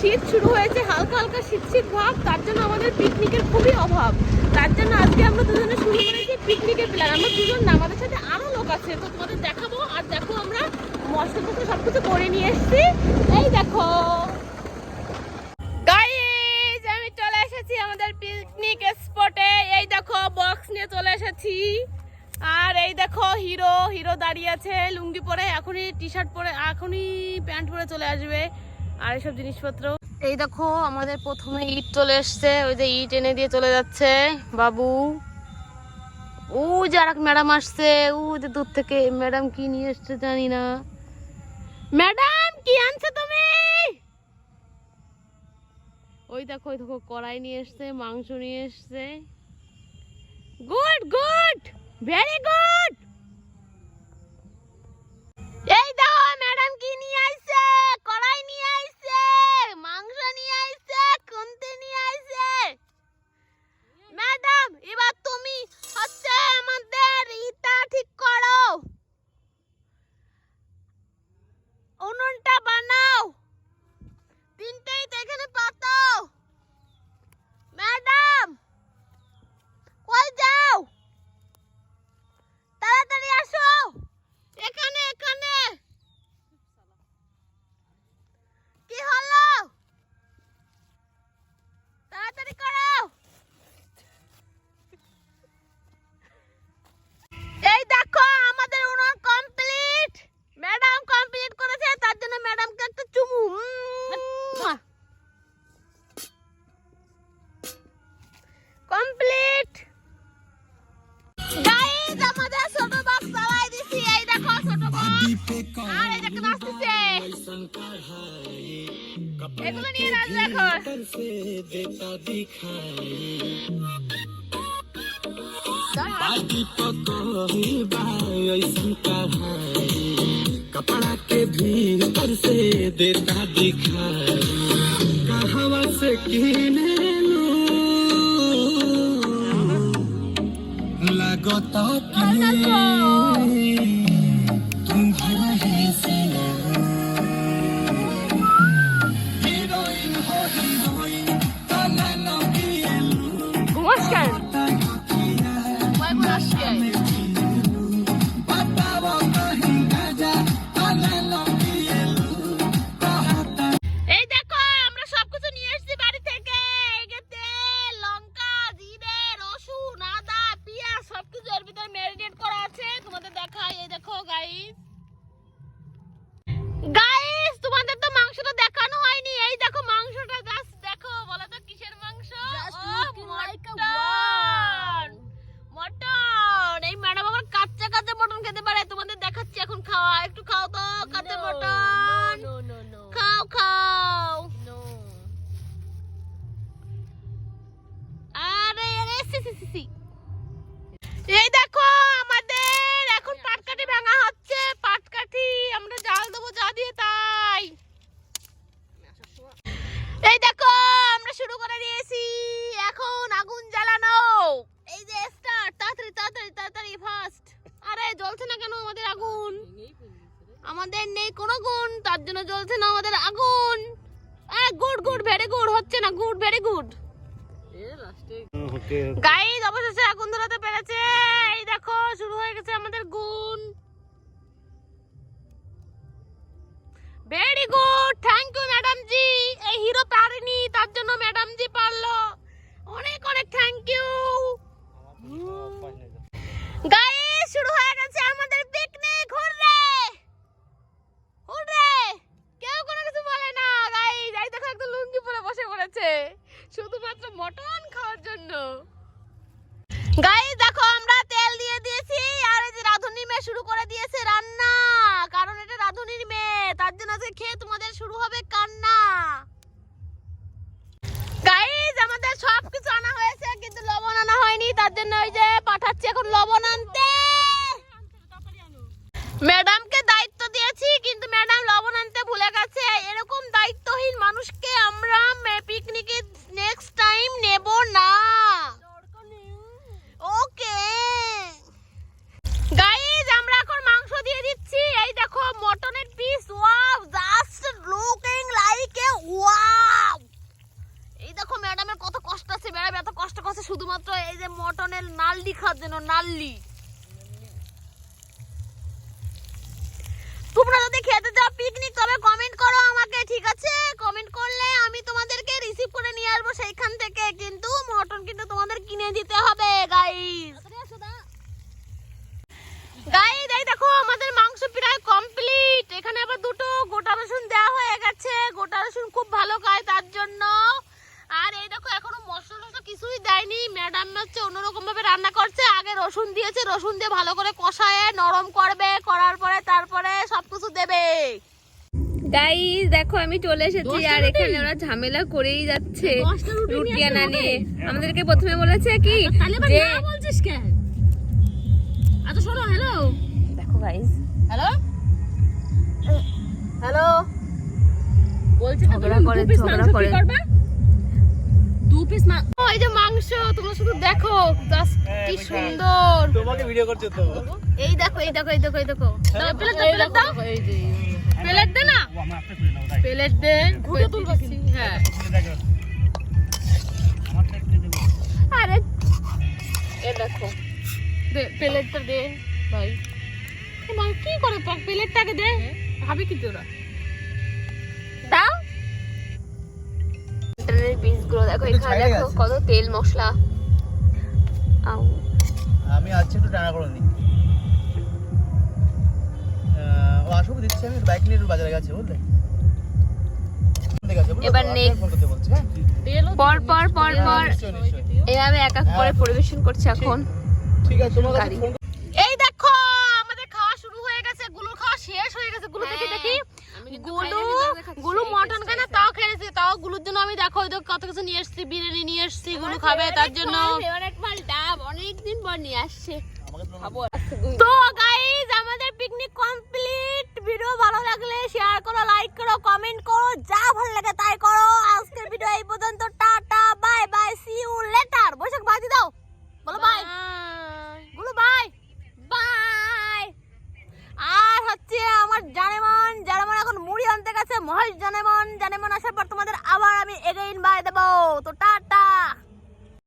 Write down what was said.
শীত শুরু হয়েছে, হালকা হালকা শীত শীত ভাব, তার জন্য আমাদের পিকনিকের খুবই অভাব। তার জন্য আজকে আমরা দুজনে শুরু করেছি পিকনিকের প্ল্যান আমরা দুজন না, আমাদের সাথে আরও লোক আছে, তো তোমাদের দেখাবো। আর দেখো আমরা মশলা টসলা সব কিছু করে নিয়ে এসেছি। এই দেখো। আমি চলে এসেছি আমাদের পিকনিক স্পটে এই দেখো বক্স নিয়ে চলে এসেছি। আর এই দেখো, হিরো হিরো দাঁড়িয়ে আছে, লুঙ্গি পরে, এখনই টি শার্ট পরে, এখনই প্যান্ট পরে চলে আসবে। আর এইসব জিনিসপত্র। এই দেখো, আমাদের প্রথমে ইট চলে এসছে, ওই যে ইট এনে দিয়ে চলে যাচ্ছে। বাবু, ও যে আর এক ম্যাডাম আসছে, ও যে দূর থেকে, ম্যাডাম কি নিয়ে এসছে জানি না। ম্যাডাম, কি আনছো তুমি? ওই দেখো ওই দেখো, কড়াই নিয়ে এসছে, মাংস নিয়ে এসছে। Good good, very good. আর এই দেখো নাচতেছে এগুলো নিয়ে নাচ দেখো कपड़ा के भीतर से देता दिखाई कहवा से किने लो लगता कि এখন খাওয়া আমাদের নেই কোনো গুণ তার জন্য জ্বলছে না আমাদের আগুন। গুড গুড ভেরি গুড হচ্ছে না গুড ভেরি গুড গাইড অবশেষে আগুন ধরাতে পেরেছে। এই দেখো শুরু হয়ে গেছে আমাদের গুণ। গাইজ দেখো আমরা তেল দিয়ে দিয়েছি আর এই যে রাঁধুনি মেয়ে শুরু করে দিয়েছে রান্না। কারণ এটা রাঁধুনির মেয়ে তার জন্য আজকে খেয়ে তোমাদের শুরু হবে কান্না। গাইজ আমাদের সব কিছু আনা হয়েছে কিন্তু লবণ আনা হয়নি তার জন্য ওই যে পাঠাচ্ছি এখন লবণ আনতে। ম্যাডামকে দায়িত্ব দিয়েছি কিন্তু ম্যাডাম লবণ আনতে ভুলে গেছে এরকম দায়িত্বহীন মানুষকে আমরা পিকনিকে নেক্সট টাইম নেব না ওকে গাইজ আমরা এখন মাংস দিয়ে দিচ্ছি এই দেখো মটনের piece wow just looking like a wow শুধুমাত্র এই যে মটনের নাল্লি খাওয়ার জন্য নাল্লি তোমরা যদি খেতে যাও পিকনিক তবে কমেন্ট করো আমাকে, ঠিক আছে? কমেন্ট করলে আমি তোমাদেরকে রিসিভ করে নিয়ে আসব সেইখান থেকে, কিন্তু মটন কিন্তু তোমাদের কিনে দিতে হবে গাইস গাইস এই দেখো, আমাদের মাংস প্রায় কমপ্লিট এখানে আবার দুটো গোটা রসুন দেওয়া হয়ে গেছে। গোটা রসুন খুব ভালো খায়, তার জন্য আর এই দেখো এখনও মশলা টসলা কিছুই দেয়নি। ম্যাডাম হচ্ছে অন্যরকম ভাবে রান্না করছে। আগে রসুন দিয়েছে রসুন দিয়ে ভালো করে কষায় নরম করবে করার পরে তারপরে সবকিছু দেবে। গাইস দেখো আমি চলে এসেছি। আর এখানে ওরা ঝামেলা করেই যাচ্ছে। রুটি আনা নিয়ে। আমাদেরকে প্রথমে বলেছে কি যে বলছিস কেন? আচ্ছা শোনো হ্যালো দেখো গাইস হ্যালো হ্যালো বলছি ঝগড়া করে, ঝগড়া করে। দু পিস এই যে মাংস তোমরা শুধু দেখো। জাস্ট কি সুন্দর। তোমাকে ভিডিও করছ তো। এই দেখো এই দেখো এই দেখো এই দেখো। দাও প্লেট দাও প্লেট দাও। প্লেট দে না। প্লেট দে। ঘুরে তুলবো হ্যাঁ। আরে। এ দেখো। দে প্লেটটা দে ভাই। কি করে? পাক প্লেটটাকে দে। ভাবি কি তোরা মটনের পিসগুলো দেখো এখানে দেখো কত তেল মশলা। আমি আজকে একটু টানা করে নিই। ও আসব দিচ্ছি আমি বাইক নিয়ে বাজারে গেছে বুঝলে? এবার হ্যাঁ? পর পর পর পর। এভাবে এক এক করে পরিবেশন করছে এখন। ঠিক আছে তোমার কাছে গাড়ি। ফোন এই দেখো আমাদের খাওয়া শুরু হয়ে গেছে গুলুর খাওয়া শেষ হয়ে গেছে গুলু দেখি দেখি গুলু গুলু মটন খানা তাও খেয়েছে তাও গুলুর জন্য আমি দেখো ওই দেখো কত কিছু নিয়ে এসেছি বিরিয়ানি নিয়ে এসছি গুলো খাবে তার জন্য। ফেভারিট মাল ডাব অনেক দিন পর নিয়ে আসছে। তো গাইজ আমাদের পিকনিক কমপ্লিট ভিডিও ভালো লাগলে শেয়ার করো লাইক করো কমেন্ট করো যা ভালো লাগে তাই করো। আজকের ভিডিও এই পর্যন্ত